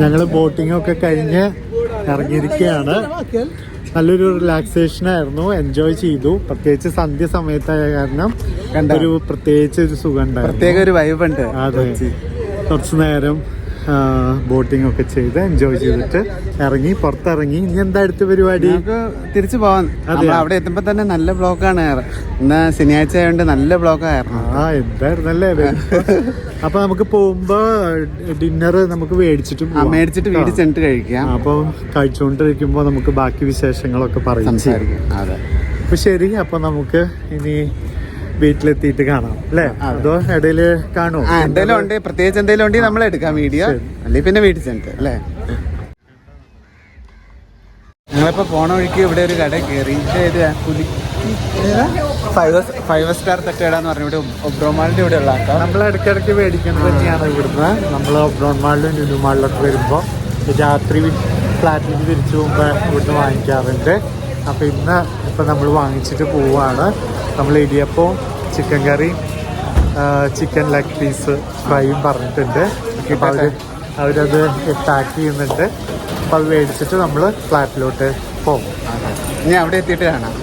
ഞങ്ങൾ ബോട്ടിംഗ് ഒക്കെ കഴിഞ്ഞ് ഇറങ്ങിയിരിക്കുകയാണ്. നല്ലൊരു റിലാക്സേഷൻ ആയിരുന്നു. എൻജോയ് ചെയ്തു. പ്രത്യേകിച്ച് സന്ധ്യ സമയത്തായ കാരണം? ഒരു പ്രത്യേകിച്ച് ഒരു സുഖം പ്രത്യേക ഉണ്ടായിരുന്നു ഒരു വൈബ് ഉണ്ട് അതെ. കുറച്ചു നേരം ബോട്ടിംഗ് ഒക്കെ ചെയ്ത് എൻജോയ് ചെയ്തിട്ട് ഇറങ്ങി പുറത്തിറങ്ങി. ഇനി എന്താ അടുത്ത പരിപാടി? തിരിച്ചു പോവാൻ? അവിടെ എത്തുമ്പോ തന്നെ നല്ല ബ്ലോക്കാണ് ഇന്ന് ശനിയാഴ്ച ആയതുകൊണ്ട് നല്ല ബ്ലോക്കായിരുന്നു ആ. എന്തായിരുന്നു അല്ലേ അപ്പൊ നമുക്ക് പോകുമ്പോ ഡിന്നർ നമുക്ക് മേടിച്ചിട്ട് മേടിച്ചിട്ട് വീട്ടിൽ ചെന്നിട്ട് കഴിക്കാം. അപ്പൊ കഴിച്ചുകൊണ്ടിരിക്കുമ്പോ നമുക്ക് ബാക്കി വിശേഷങ്ങളൊക്കെ പറയും അപ്പൊ ശരി അപ്പൊ നമുക്ക് ഇനി വീട്ടിലെത്തിയിട്ട് കാണാം അല്ലേ? അതോ. ഇടയിൽ കാണുമോ എന്തെങ്കിലും ഉണ്ട് പ്രത്യേകിച്ച് എന്തെങ്കിലും ഉണ്ടെങ്കിൽ നമ്മൾ എടുക്കാം വീഡിയോ. അല്ലെങ്കിൽ പിന്നെ വീട്ടിൽ ചെന്നിട്ട് അല്ലേ? ഞങ്ങളിപ്പോ പോണ വഴിക്ക് ഇവിടെ ഒരു കട കയറി. ഫൈവ് ഫൈവ് സ്റ്റാർ തട്ടുകടാന്ന് പറഞ്ഞ ഇവിടെ ഒബ്രോമാളിന്റെ ഇവിടെ ഉള്ള നമ്മൾ ഇടയ്ക്കിടയ്ക്ക് മേടിക്കുന്നത് തന്നെയാണ് ഇവിടുന്ന്. നമ്മൾ ബ്രൗൺ മാളിലും ലുലു മാളിലൊക്കെ വരുമ്പോൾ രാത്രി ഫ്ലാറ്റിൽ തിരിച്ചു പോകുമ്പോൾ ഇവിടുന്ന് വാങ്ങിക്കാറുണ്ട്. അപ്പോൾ ഇന്ന് ഇപ്പം നമ്മൾ വാങ്ങിച്ചിട്ട് പോവുകയാണ് നമ്മൾ ഇടിയപ്പോൾ chicken curry chicken leg piece ഫ്രൈയും പറഞ്ഞിട്ടുണ്ട്. അവർ അവരത് പാക്ക് ചെയ്യുന്നുണ്ട്. അപ്പം അത് മേടിച്ചിട്ട് നമ്മൾ ഫ്ലാറ്റിലോട്ട് പോകും. ഇനി അവിടെ എത്തിയിട്ട് കാണാം.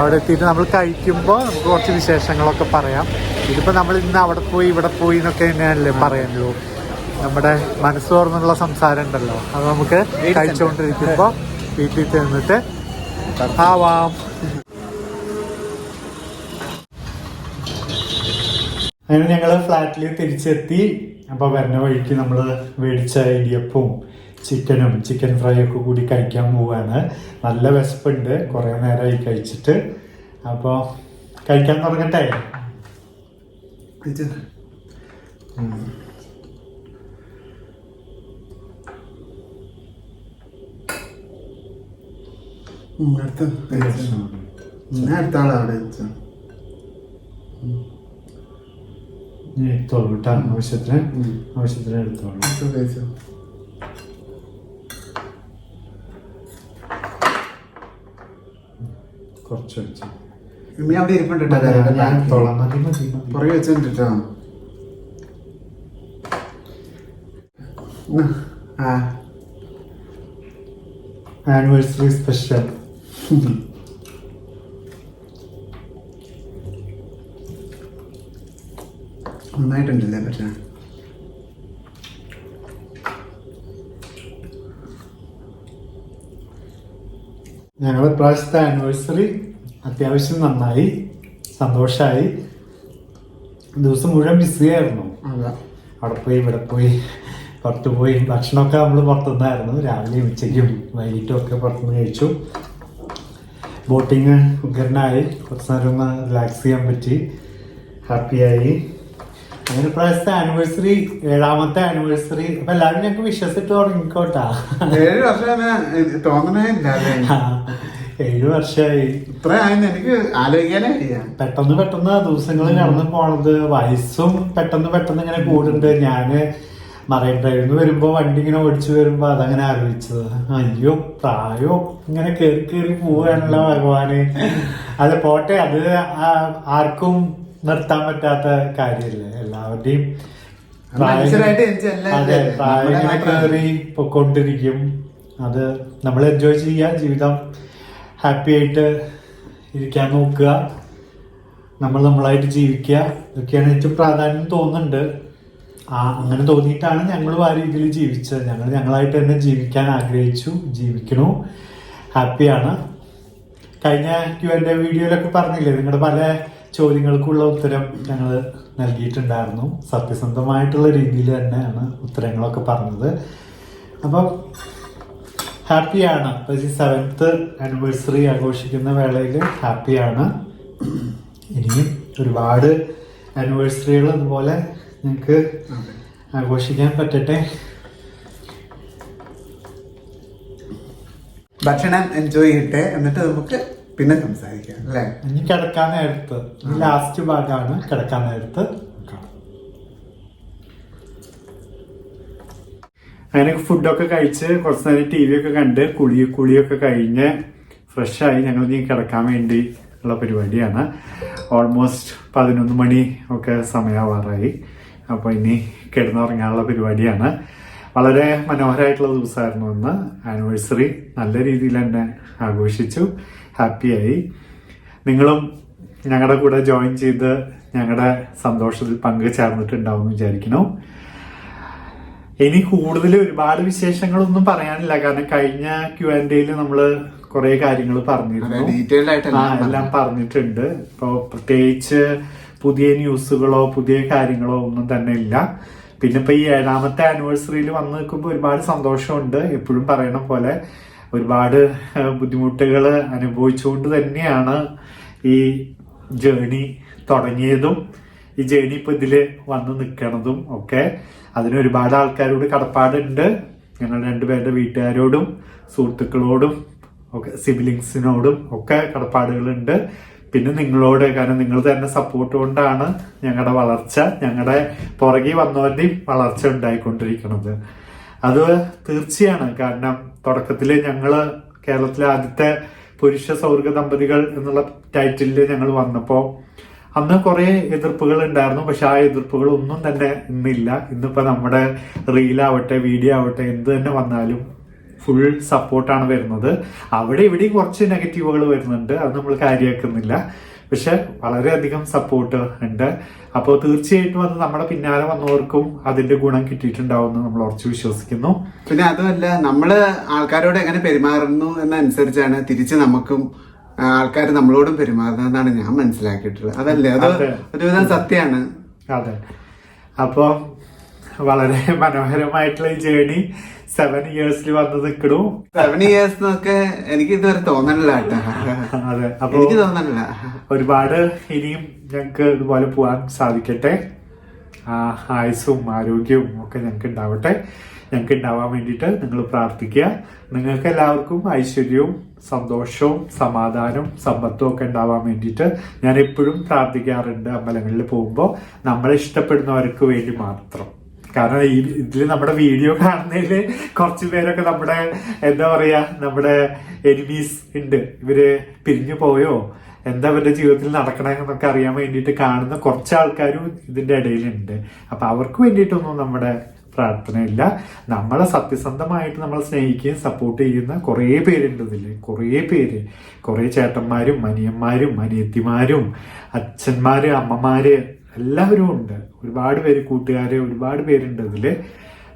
അവിടെ എത്തിയിട്ട് നമ്മൾ കഴിക്കുമ്പോൾ നമുക്ക് കുറച്ച് വിശേഷങ്ങളൊക്കെ പറയാം. ഇതിപ്പോൾ നമ്മൾ ഇന്ന് അവിടെ പോയി ഇവിടെ പോയി എന്നൊക്കെ തന്നെയാണല്ലേ പറയാനുള്ളൂ. നമ്മുടെ മനസ്സ് തുറന്നുള്ള സംസാരം ഉണ്ടല്ലോ. അത് നമുക്ക് കഴിച്ചുകൊണ്ടിരിക്കുമ്പോൾ വീട്ടിൽ ചെന്നിട്ട് ആവാം. അങ്ങനെ ഞങ്ങൾ ഫ്ലാറ്റിൽ തിരിച്ചെത്തി. അപ്പോൾ വരുന്ന വഴിക്ക് നമ്മൾ മേടിച്ച ഇടിയപ്പവും ചിക്കനും ചിക്കൻ ഫ്രൈ ഒക്കെ കൂടി കഴിക്കാൻ പോവാണ്. നല്ല വിശപ്പുണ്ട്. കുറേ നേരമായി കഴിച്ചിട്ട്. അപ്പോൾ കഴിക്കാൻ തുടങ്ങട്ടെ. അടുത്ത ആളാ അവിടെ വെച്ചോ. ഇനി എടുത്തോളൂ കേട്ടോ. ആവശ്യത്തിന്. ആവശ്യത്തിന് എടുത്തോളൂ. കുറച്ച് വെച്ചു ഉമ്മി അവിടെ ഇരിപ്പുണ്ട് ഞാൻ. എടുത്തോളാം. മതി മതി പുറകെ. ആ. Anniversary special. നന്നായിട്ടുണ്ടല്ലേ പക്ഷേ ഞങ്ങൾ ഇപ്രാവശ്യത്തെ ആനിവേഴ്സറി അത്യാവശ്യം നന്നായി സന്തോഷമായി ദിവസം മുഴുവൻ ബിസിയായിരുന്നു അവിടെ പോയി ഇവിടെ പോയി പുറത്ത് പോയി. ഭക്ഷണമൊക്കെ നമ്മൾ പുറത്തുനിന്നായിരുന്നു. രാവിലെയും ഉച്ചയ്ക്കും വൈകിട്ടും ഒക്കെ പുറത്തുനിന്ന് കഴിച്ചു. ബോട്ടിങ് ഉഗ്രനായി. കുറച്ച് നേരം ഒന്ന് റിലാക്സ് ചെയ്യാൻ പറ്റി. ഹാപ്പിയായി അങ്ങനെ പ്രാവശ്യത്തെ ആനിവേഴ്സറി ഏഴാമത്തെ ആനിവേഴ്സറി അപ്പൊ എല്ലാവരും ഞങ്ങൾക്ക് വിശ്വസിച്ചിട്ട് തുടങ്ങിക്കോട്ടാ ഏഴ് വർഷം തോന്നണേ അല്ലേ? ഏഴു വർഷമായി ഇത്ര എനിക്ക് ആലോചിക്കാനേ പെട്ടെന്ന് പെട്ടെന്ന് ദിവസങ്ങൾ നടന്നു പോണത് വയസ്സും പെട്ടെന്ന് പെട്ടെന്ന് ഇങ്ങനെ കൂടുണ്ട്. ഞാൻ മറൈൻ ഡ്രൈവിൽ നിന്ന് വരുമ്പോ വണ്ടി ഇങ്ങനെ ഓടിച്ചു വരുമ്പോ അതങ്ങനെ ആലോചിച്ചത്. അയ്യോ പ്രായോ. ഇങ്ങനെ കേറി കേറി പോവാനുള്ള ഭഗവാന്. അത് പോട്ടെ. അത് ആർക്കും നിർത്താൻ പറ്റാത്ത കാര്യമല്ലേ എല്ലാവരുടെയും? പ്രായം. കയറി പൊക്കൊണ്ടിരിക്കും. അത് നമ്മൾ എൻജോയ് ചെയ്യുക ജീവിതം ഹാപ്പി ആയിട്ട് ഇരിക്കാൻ നോക്കുക. നമ്മൾ നമ്മളായിട്ട് ജീവിക്കുക. ഇതൊക്കെയാണ് ഏറ്റവും പ്രാധാന്യം തോന്നുന്നുണ്ട്. ആ അങ്ങനെ തോന്നിയിട്ടാണ് ഞങ്ങൾ ആ രീതിയിൽ ജീവിച്ചത്. ഞങ്ങൾ ഞങ്ങളായിട്ട് തന്നെ ജീവിക്കാൻ ആഗ്രഹിച്ചു ജീവിക്കണു. ഹാപ്പിയാണ് കഴിഞ്ഞ ക്യു എന്റെ വീഡിയോയിലൊക്കെ പറഞ്ഞില്ലേ? നിങ്ങളുടെ പല ചോദ്യങ്ങൾക്കുള്ള ഉത്തരം ഞങ്ങൾ നൽകിയിട്ടുണ്ടായിരുന്നു. സത്യസന്ധമായിട്ടുള്ള രീതിയിൽ തന്നെയാണ് ഉത്തരങ്ങളൊക്കെ പറഞ്ഞത്. അപ്പം ഹാപ്പിയാണ്. ഈ സെവൻത്ത് ആനിവേഴ്സറി ആഘോഷിക്കുന്ന വേളയിൽ ഹാപ്പിയാണ്. ഇനിയും ഒരുപാട് ആനിവേഴ്സറികൾ അതുപോലെ നിങ്ങൾക്ക് ആഘോഷിക്കാൻ പറ്റട്ടെ. ഭക്ഷണം എൻജോയ് ചെയ്യട്ടെ. എന്നിട്ട് നമുക്ക് പിന്നെ സംസാരിക്കാം അല്ലേ? ഇനി കിടക്കാൻ നേരത്ത് ഈ ലാസ്റ്റ് ഭാഗമാണ് കിടക്കാൻ നേരത്ത് കാണാം. അങ്ങനെ ഫുഡൊക്കെ കഴിച്ച് കുറച്ച് നേരം ടി വി ഒക്കെ കണ്ട് കുളി കുളിയൊക്കെ കഴിഞ്ഞ് ഫ്രഷായി ഞങ്ങൾ ഇനി കിടക്കാൻ വേണ്ടി ഉള്ള പരിപാടിയാണ്. ഓൾമോസ്റ്റ് പതിനൊന്ന് മണി ഒക്കെ സമയമാവാറായി. അപ്പോൾ ഇനി കിടന്നുറങ്ങാനുള്ള പരിപാടിയാണ്. വളരെ മനോഹരമായിട്ടുള്ള ദിവസമായിരുന്നു അന്ന്. ആനിവേഴ്സറി നല്ല രീതിയിൽ തന്നെ ആഘോഷിച്ചു. ഹാപ്പിയായി. നിങ്ങളും ഞങ്ങളുടെ കൂടെ ജോയിൻ ചെയ്ത് ഞങ്ങളുടെ സന്തോഷത്തിൽ പങ്കുചേർന്നിട്ടുണ്ടാവും എന്ന് വിചാരിക്കുന്നു. ഇനി കൂടുതൽ ഒരുപാട് വിശേഷങ്ങളൊന്നും പറയാനില്ല. കാരണം കഴിഞ്ഞ ക്യു ആൻഡ് എയിൽ നമ്മൾ കുറെ കാര്യങ്ങൾ പറഞ്ഞിരുന്നു. ആയിട്ട് ആ എല്ലാം പറഞ്ഞിട്ടുണ്ട്. ഇപ്പോൾ പ്രത്യേകിച്ച് പുതിയ ന്യൂസുകളോ പുതിയ കാര്യങ്ങളോ ഒന്നും തന്നെ ഇല്ല. പിന്നെ ഇപ്പൊ ഈ ഏഴാമത്തെ ആനിവേഴ്സറിയിൽ വന്ന് നിൽക്കുമ്പോൾ ഒരുപാട് സന്തോഷമുണ്ട്. എപ്പോഴും പറയണ പോലെ ഒരുപാട് ബുദ്ധിമുട്ടുകൾ അനുഭവിച്ചുകൊണ്ട് തന്നെയാണ് ഈ ജേണി തുടങ്ങിയതും ഈ ജേണി ഇപ്പൊ ഇതിൽ വന്ന് നിൽക്കണതും ഒക്കെ. അതിന് ഒരുപാട് ആൾക്കാരോട് കടപ്പാടുണ്ട്. ഞങ്ങൾ രണ്ടുപേരുടെ വീട്ടുകാരോടും സുഹൃത്തുക്കളോടും ഒക്കെ സിബിലിങ്സിനോടും ഒക്കെ കടപ്പാടുകളുണ്ട്. പിന്നെ നിങ്ങളോട് കാരണം നിങ്ങൾ തന്നെ സപ്പോർട്ട് കൊണ്ടാണ് ഞങ്ങളുടെ വളർച്ച ഞങ്ങളുടെ പുറകെ വന്നവരുടെയും വളർച്ച ഉണ്ടായിക്കൊണ്ടിരിക്കുന്നത് അത് തീർച്ചയാണ്. കാരണം തുടക്കത്തിൽ ഞങ്ങൾ കേരളത്തിലെ ആദ്യത്തെ പുരുഷ സൗഹൃദ ദമ്പതികൾ എന്നുള്ള ടൈറ്റിലിൽ ഞങ്ങൾ വന്നപ്പോൾ അന്ന് കുറെ എതിർപ്പുകൾ ഉണ്ടായിരുന്നു. പക്ഷെ ആ എതിർപ്പുകൾ ഒന്നും തന്നെ ഇന്നില്ല. ഇന്നിപ്പോ നമ്മുടെ റീലാവട്ടെ വീഡിയോ ആവട്ടെ എന്ത് തന്നെ വന്നാലും ഫുൾ സപ്പോർട്ടാണ് വരുന്നത്. അവിടെ ഇവിടെയും കുറച്ച് നെഗറ്റീവുകൾ വരുന്നുണ്ട്. അത് നമ്മൾ കാര്യമാക്കുന്നില്ല പക്ഷെ വളരെയധികം സപ്പോർട്ട് ഉണ്ട്. അപ്പോൾ തീർച്ചയായിട്ടും അത് നമ്മുടെ പിന്നാലെ വന്നവർക്കും അതിന്റെ ഗുണം കിട്ടിയിട്ടുണ്ടാവും നമ്മൾ ഉറച്ചു വിശ്വസിക്കുന്നു. പിന്നെ അതുമല്ല നമ്മൾ ആൾക്കാരോട് എങ്ങനെ പെരുമാറുന്നു എന്നനുസരിച്ചാണ് തിരിച്ച് നമുക്കും ആൾക്കാർ നമ്മളോടും പെരുമാറുന്നതെന്നാണ് ഞാൻ മനസ്സിലാക്കിയിട്ടുള്ളത്. അതല്ലേ? അത് അതെ. ഒരുവിധം സത്യമാണ്. അതെ. അപ്പോൾ വളരെ മനോഹരമായിട്ടുള്ള ഈ ജേണി സെവൻ ഇയേഴ്സിൽ വന്ന് നിൽക്കണു സെവൻ ഇയേഴ്സ് എന്നൊക്കെ എനിക്ക് ഇതുവരെ തോന്നണില്ല അതെ അപ്പൊ എനിക്ക് തോന്നണില്ല. ഒരുപാട് ഇനിയും ഞങ്ങൾക്ക് ഇതുപോലെ പോകാൻ സാധിക്കട്ടെ. ആ, ആയുസ്സും ആരോഗ്യവും ഒക്കെ ഞങ്ങൾക്ക് ഉണ്ടാവട്ടെ ഞങ്ങൾക്ക് ഉണ്ടാവാൻ വേണ്ടിയിട്ട് നിങ്ങൾ പ്രാർത്ഥിക്കുക. നിങ്ങൾക്ക് എല്ലാവർക്കും ഐശ്വര്യവും സന്തോഷവും സമാധാനവും സമ്പത്തും ഒക്കെ ഉണ്ടാവാൻ വേണ്ടിയിട്ട് ഞാൻ എപ്പോഴും പ്രാർത്ഥിക്കാറുണ്ട് അമ്പലങ്ങളിൽ പോകുമ്പോൾ നമ്മളെ ഇഷ്ടപ്പെടുന്നവർക്ക് വേണ്ടി മാത്രം. കാരണം ഈ ഇതിൽ നമ്മുടെ വീഡിയോ കാണുന്നതിൽ കുറച്ച് പേരൊക്കെ നമ്മുടെ എന്താ പറയാ നമ്മുടെ എനിമീസ് ഉണ്ട്. ഇവർ പിരിഞ്ഞു പോയോ? എന്താ ഇവരുടെ ജീവിതത്തിൽ നടക്കണമെന്നൊക്കെ അറിയാൻ വേണ്ടിയിട്ട് കാണുന്ന കുറച്ച് ആൾക്കാരും ഇതിന്റെ ഇടയിലുണ്ട്. അപ്പൊ അവർക്ക് വേണ്ടിയിട്ടൊന്നും നമ്മുടെ പ്രാർത്ഥനയില്ല. നമ്മളെ സത്യസന്ധമായിട്ട് നമ്മളെ സ്നേഹിക്കുകയും സപ്പോർട്ട് ചെയ്യുന്ന കുറേ പേരുണ്ട് ഇതിൽ കുറേ പേര്. കുറേ ചേട്ടന്മാരും അനിയന്മാരും അനിയത്തിമാരും അച്ഛന്മാര് അമ്മമാര് എല്ലാവരും ഉണ്ട്. ഒരുപാട് പേര് കൂട്ടുകാർ ഒരുപാട് പേരുണ്ട് ഇതിൽ.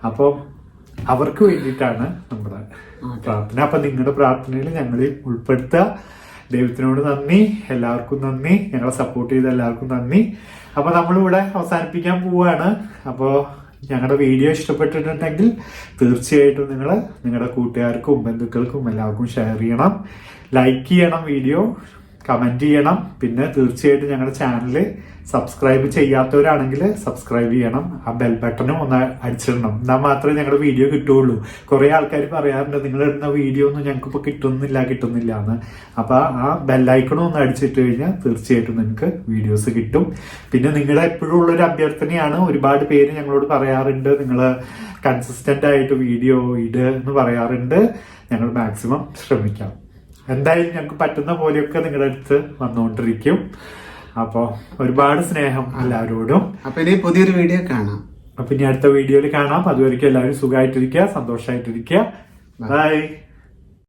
അപ്പം അവർക്ക് വേണ്ടിയിട്ടാണ് നമ്മുടെ പ്രാർത്ഥന. അപ്പം നിങ്ങളുടെ പ്രാർത്ഥനയിൽ ഞങ്ങളെ ഉൾപ്പെടുത്തുക. ദൈവത്തിനോട് നന്ദി. എല്ലാവർക്കും നന്ദി. ഞങ്ങളെ സപ്പോർട്ട് ചെയ്ത എല്ലാവർക്കും നന്ദി. അപ്പൊ നമ്മളിവിടെ അവസാനിപ്പിക്കാൻ പോവാണ് അപ്പോൾ ഞങ്ങളുടെ വീഡിയോ ഇഷ്ടപ്പെട്ടിട്ടുണ്ടെങ്കിൽ തീർച്ചയായിട്ടും നിങ്ങൾ നിങ്ങളുടെ കൂട്ടുകാർക്കും ബന്ധുക്കൾക്കും എല്ലാവർക്കും ഷെയർ ചെയ്യണം. ലൈക്ക് ചെയ്യണം വീഡിയോ. കമന്റ് ചെയ്യണം. പിന്നെ തീർച്ചയായിട്ടും ഞങ്ങളുടെ ചാനൽ സബ്സ്ക്രൈബ് ചെയ്യാത്തവരാണെങ്കിൽ സബ്സ്ക്രൈബ് ചെയ്യണം. ആ ബെൽ ബട്ടണും ഒന്ന് അടിച്ചിടണം. എന്നാൽ മാത്രമേ ഞങ്ങളുടെ വീഡിയോ കിട്ടുകയുള്ളൂ. കുറേ ആൾക്കാർ പറയാറുണ്ട് നിങ്ങൾ ഇടുന്ന വീഡിയോ ഒന്നും ഞങ്ങൾക്ക് ഇപ്പോൾ കിട്ടുന്നില്ല കിട്ടുന്നില്ല എന്ന്. അപ്പോൾ ആ ബെല്ലൈക്കണും ഒന്ന് അടിച്ചിട്ട് കഴിഞ്ഞാൽ തീർച്ചയായിട്ടും നിങ്ങൾക്ക് വീഡിയോസ് കിട്ടും. പിന്നെ നിങ്ങളുടെ എപ്പോഴും ഉള്ളൊരു അഭ്യർത്ഥനയാണ് ഒരുപാട് പേര് ഞങ്ങളോട് പറയാറുണ്ട് നിങ്ങൾ കൺസിസ്റ്റന്റ് ആയിട്ട് വീഡിയോ ഇട് എന്ന് പറയാറുണ്ട്. ഞങ്ങൾ മാക്സിമം ശ്രമിക്കാം. എന്തായാലും ഞങ്ങൾക്ക് പറ്റുന്ന പോലെയൊക്കെ നിങ്ങളുടെ അടുത്ത് വന്നുകൊണ്ടിരിക്കും. അപ്പോൾ ഒരുപാട് സ്നേഹം എല്ലാവരോടും. അപ്പൊ ഇനി പുതിയൊരു വീഡിയോ കാണാം. അപ്പൊ ഇനി അടുത്ത വീഡിയോയിൽ കാണാം. അതുവരെയ്ക്കും എല്ലാവരും സുഖമായിട്ടിരിക്കുക സന്തോഷമായിട്ടിരിക്കുക. ബൈ